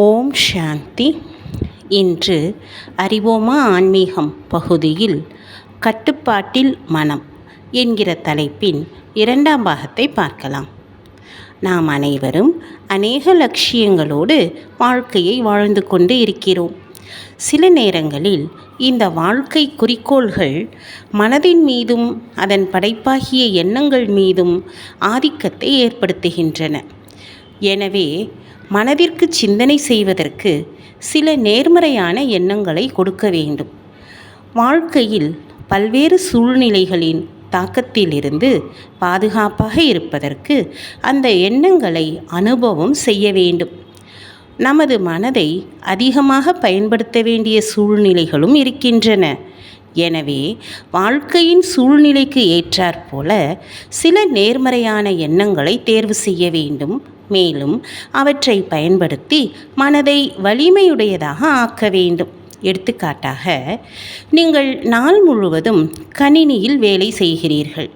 ஓம் சாந்தி. இன்று அறிவோமா ஆன்மீகம் பகுதியில் கட்டுப்பாட்டில் மனம் என்கிற தலைப்பின் இரண்டாம் பாகத்தை பார்க்கலாம். நாம் அனைவரும் அநேக லட்சியங்களோடு வாழ்க்கையை வாழ்ந்து கொண்டு இருக்கிறோம். சில நேரங்களில் இந்த வாழ்க்கை குறிக்கோள்கள் மனதின் மீதும் அதன் படைப்பாகிய எண்ணங்கள் மீதும் ஆதிக்கத்தை ஏற்படுத்துகின்றன. எனவே மனதிற்கு சிந்தனை செய்வதற்கு சில நேர்மறையான எண்ணங்களை கொடுக்க வேண்டும். வாழ்க்கையில் பல்வேறு சூழ்நிலைகளின் தாக்கத்திலிருந்து பாதுகாப்பாக இருப்பதற்கு அந்த எண்ணங்களை அனுபவம் செய்ய வேண்டும். நமது மனதை அதிகமாக பயன்படுத்த வேண்டிய சூழ்நிலைகளும் இருக்கின்றன. எனவே வாழ்க்கையின் சூழ்நிலைக்கு ஏற்றாற்போல சில நேர்மறையான எண்ணங்களை தேர்வு செய்ய வேண்டும். மேலும் அவற்றை பயன்படுத்தி மனதை வலிமையுடையதாக ஆக்க வேண்டும். எடுத்துக்காட்டாக நீங்கள் நாள் முழுவதும் கணினியில் வேலை செய்கிறீர்கள்.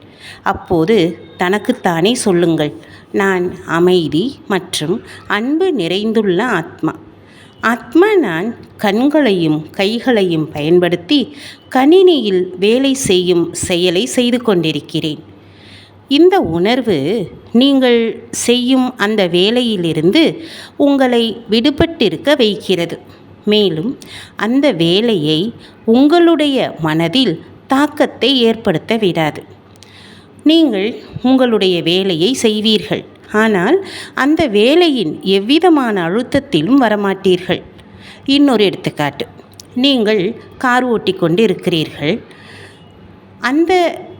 அப்போது தனக்குத்தானே சொல்லுங்கள் நான் அமைதி மற்றும் அன்பு நிறைந்துள்ள ஆத்மா. ஆத்மா நான் கண்களையும் கைகளையும் பயன்படுத்தி கணினியில் வேலை செய்யும் செயலை செய்து கொண்டிருக்கிறேன். இந்த உணர்வு நீங்கள் செய்யும் அந்த வேலையிலிருந்து உங்களை விடுபட்டிருக்க வைக்கிறது. மேலும் அந்த வேலையை உங்களுடைய மனதில் தாக்கத்தை ஏற்படுத்த விடாது. நீங்கள் உங்களுடைய வேலையை செய்வீர்கள். ஆனால் அந்த வேலையின் எவ்விதமான அழுத்தத்திலும் வரமாட்டீர்கள். இன்னொரு எடுத்துக்காட்டு. நீங்கள் கார் ஓட்டி கொண்டு இருக்கிறீர்கள் அந்த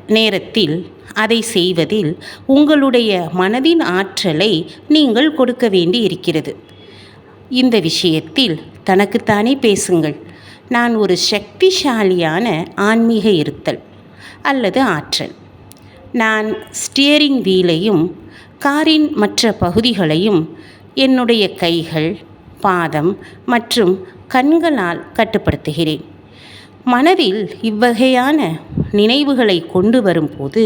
நேரத்தில் அதை செய்வதில் உங்களுடைய மனதின் ஆற்றலை நீங்கள் கொடுக்க வேண்டி இருக்கிறது இந்த விஷயத்தில் தனக்குத்தானே பேசுங்கள். நான் ஒரு சக்திசாலியான ஆன்மீக இருத்தல் அல்லது ஆற்றல். நான் ஸ்டியரிங் வீலையும் காரின் மற்ற பகுதிகளையும் என்னுடைய கைகள் பாதம் மற்றும் கண்களால் கட்டுப்படுத்துகிறேன். மனதில் இவ்வகையான நினைவுகளை கொண்டு வரும்போது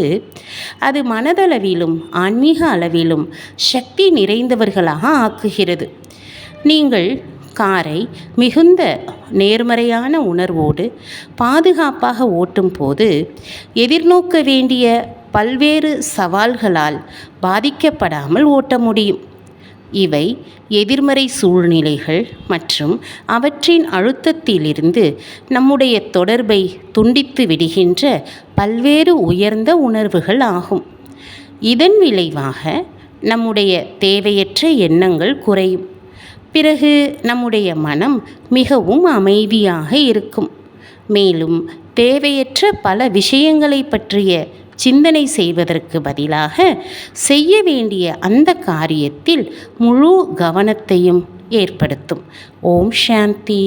அது மனதளவிலும் ஆன்மீக அளவிலும் சக்தி நிறைந்தவர்களாக ஆக்குகிறது. நீங்கள் காரை மிகுந்த நேர்மறையான உணர்வோடு பாதுகாப்பாக ஓட்டும் போது எதிர்நோக்க வேண்டிய பல்வேறு சவால்களால் பாதிக்கப்படாமல் ஓட்ட முடியும். இவை எதிர்மறை சூழ்நிலைகள் மற்றும் அவற்றின் அழுத்தத்திலிருந்து நம்முடைய தொடர்பை துண்டித்து விடுகின்ற பல்வேறு உயர்ந்த உணர்வுகள் ஆகும். இதன் விளைவாக நம்முடைய தேவையற்ற எண்ணங்கள் குறையும். பிறகு நம்முடைய மனம் மிகவும் அமைதியாக இருக்கும். மேலும் தேவையற்ற பல விஷயங்களை பற்றிய சிந்தனை செய்வதற்கு பதிலாக செய்ய வேண்டிய அந்த காரியத்தில் முழு கவனத்தையும் ஏற்படுத்தும். ஓம் சாந்தி.